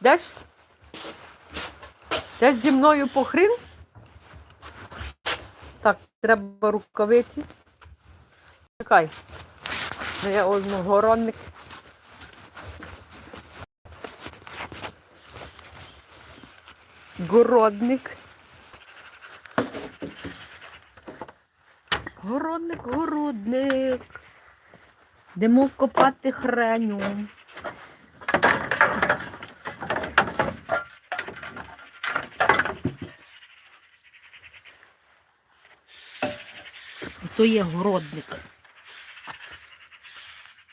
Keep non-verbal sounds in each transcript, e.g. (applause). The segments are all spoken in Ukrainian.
Йдеш? Йдеш зі мною по хрін? Так, треба рукавиці. Чекай. Ну, Я горонник. Городник. Городник, городник. Йдемо копати хреню. То є городник.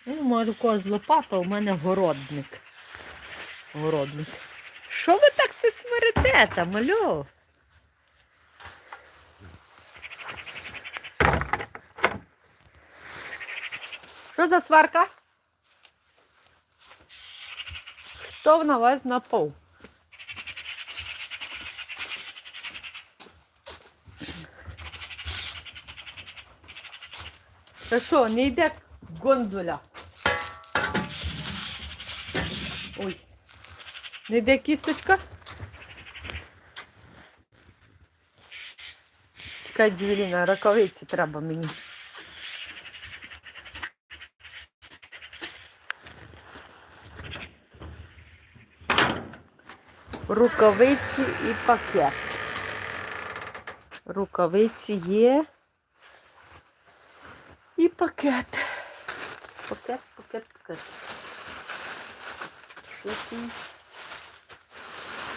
Ну, може, у когось лопата, у мене городник. Городник. Що ви так все смирите там, алло? Що за сварка? Хто на вас напав? Та що, не йде гонзоля? Ой. Не йде кісточка? Чекай, Джевеліна, рукавиці треба мені. Рукавиці і пакет. Рукавиці є. І пакет. Пакет, пакет, пакет. Якийсь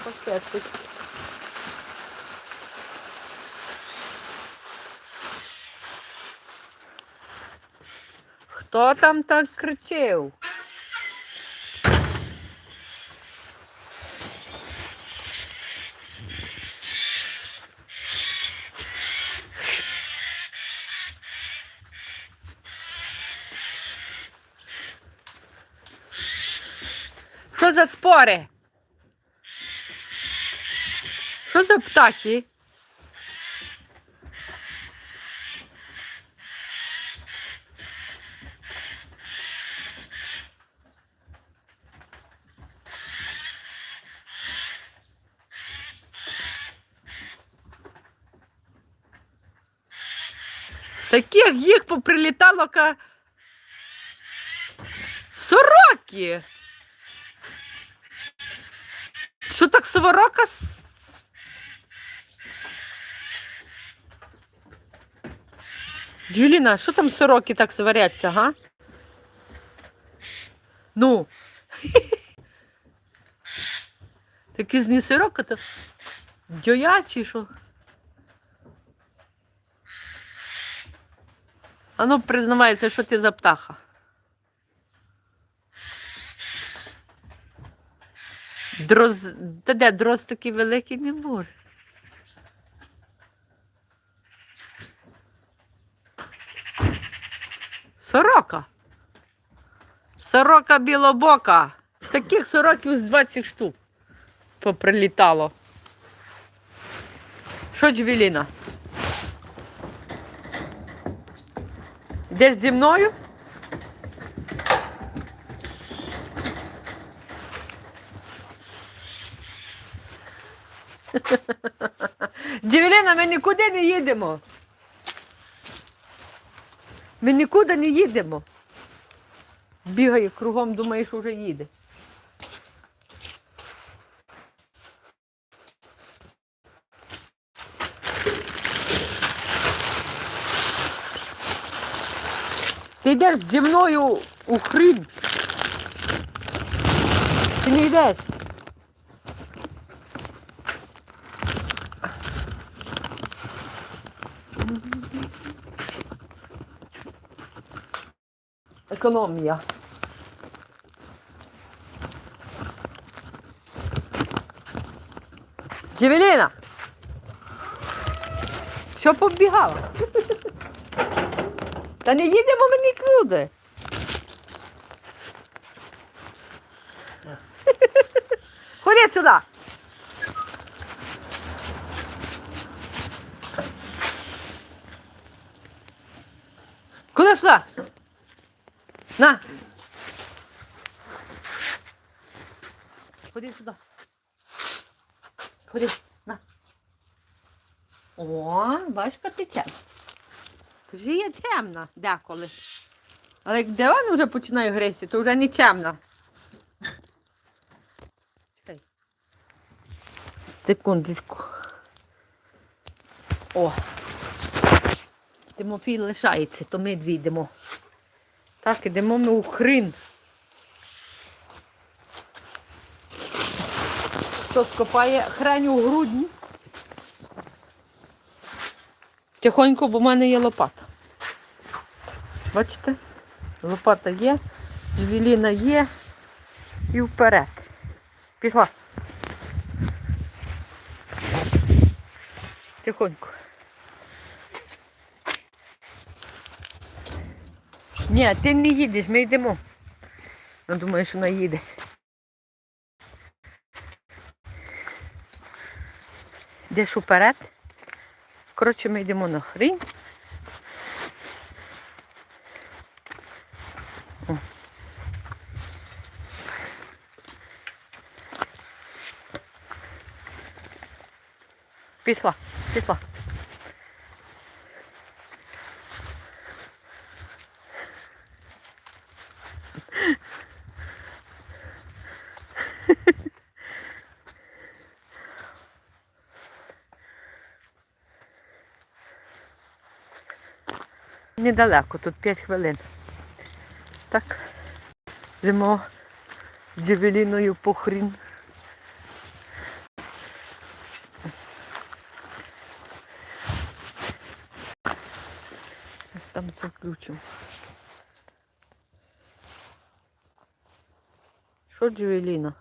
пакетик. Хто там так кричив? Що за спори? Що за птахи? Таких їх поприлітало ка сороки. Що так сорока? Джуліна, що там сороки так сваряться, га? Ну. (laughs) Такі з не сорока, то дьоячі, що? А ну, признавайся, що ти за птаха. Дроз... Та де дрозд такий великий не може. Сорока. Сорока білобока. Таких сороків з 20 штук поприлітало. Що, Джвеліна? Йдеш зі мною? Джевеліна, ми нікуди не їдемо. Ми нікуди не їдемо. Бігає кругом, думає, що вже їде. Ти йдеш зі мною у хрін. Ти не йдеш. Економія. Джевеліна! Що побігала? (laughs) Та не їдемо ми нікуди. (laughs) Ходи сюди. Куди сюди? На. ходи сюди. Ходи, на. О, бачка ти темна. Темна деколи. Але як диван вже починаю гризти, то вже не темна. Чекай. Секундочку. О. Тимофій лишається, то ми дві йдемо. Так, ідемо ми у хрин. Хто скопає хрень у грудні? Тихонько, бо в мене є лопата. Бачите? Лопата є, джвеліна є і вперед. Пішла. Тихонько. Ні, ти не їдеш, ми йдемо. Я думаю, що вона їде. Йдеш уперед. Коротше, ми йдемо на хрінь. О. Пішла, пішла. Недалеко, тут 5 хвилин. Так. Йдемо джевеліною по хрін. Там це включимо. Що джевеліна?